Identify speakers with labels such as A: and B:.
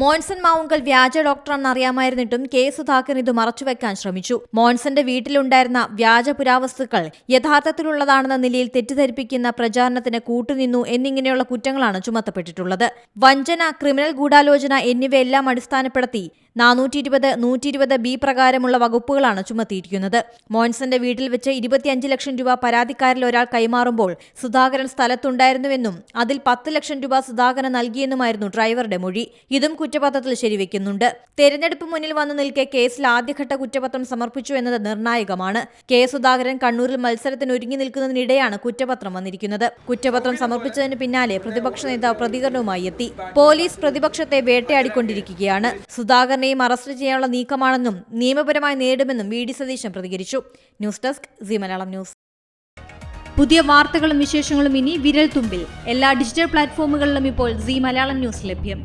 A: മോൻസൺ മാവുങ്കൽ വ്യാജ ഡോക്ടറാണെന്ന് അറിയാമായിരുന്നിട്ടും കെ സുധാകരൻ ഇത് മറച്ചുവെക്കാൻ ശ്രമിച്ചു. മോൻസന്റെ വീട്ടിലുണ്ടായിരുന്ന വ്യാജ പുരാവസ്തുക്കൾ യഥാർത്ഥത്തിലുള്ളതാണെന്ന നിലയിൽ തെറ്റിദ്ധരിപ്പിക്കുന്ന പ്രചാരണത്തിന് കൂട്ടുനിന്നു എന്നിങ്ങനെയുള്ള കുറ്റങ്ങളാണ് ചുമത്തപ്പെട്ടിട്ടുള്ളത്. വഞ്ചന ക്രിമിനൽ ഗൂഢാലോചന എന്നിവയെല്ലാം അടിസ്ഥാനപ്പെടുത്തി നാനൂറ്റി ഇരുപത് നൂറ്റി ഇരുപത് ബി പ്രകാരമുള്ള വകുപ്പുകളാണ് ചുമത്തിയിരിക്കുന്നത്. മോൻസന്റെ വീട്ടിൽ വെച്ച് ഇരുപത്തിയഞ്ച് ലക്ഷം രൂപ പരാതിക്കാരിൽ ഒരാൾ കൈമാറുമ്പോൾ സുധാകരൻ സ്ഥലത്തുണ്ടായിരുന്നുവെന്നും അതിൽ പത്ത് ലക്ഷം രൂപ സുധാകരൻ നൽകിയെന്നുമായിരുന്നു ഡ്രൈവറുടെ മൊഴി. ഇതും കുറ്റപത്രത്തിൽ ശരിവെക്കുന്നുണ്ട്. തെരഞ്ഞെടുപ്പ് മുന്നിൽ വന്നു നിൽക്കെ കേസിൽ ആദ്യഘട്ട കുറ്റപത്രം സമർപ്പിച്ചു എന്നത് നിർണായകമാണ്. കെ സുധാകരൻ കണ്ണൂരിൽ മത്സരത്തിന് ഒരുങ്ങി നിൽക്കുന്നതിനിടെയാണ് കുറ്റപത്രം വന്നിരിക്കുന്നത്. കുറ്റപത്രം സമർപ്പിച്ചതിന് പിന്നാലെ പ്രതിപക്ഷ നേതാവ് പ്രതികരണവുമായി എത്തി. പോലീസ് പ്രതിപക്ഷത്തെ വേട്ടയാടിക്കൊണ്ടിരിക്കുകയാണ്. സുധാകരനെയും അറസ്റ്റ് ചെയ്യാനുള്ള നീക്കമാണെന്നും നിയമപരമായി നേടുമെന്നും വി ഡി സതീശൻ പ്രതികരിച്ചു. News desk C Malayalam news. പുതിയ വാർത്തകളും വിശേഷങ്ങളും ഇനി വിരൽ തുമ്പിൽ. എല്ലാ ഡിജിറ്റൽ പ്ലാറ്റ്ഫോമുകളിലും ഇപ്പോൾ സി മലയാളം ന്യൂസ് ലഭ്യം.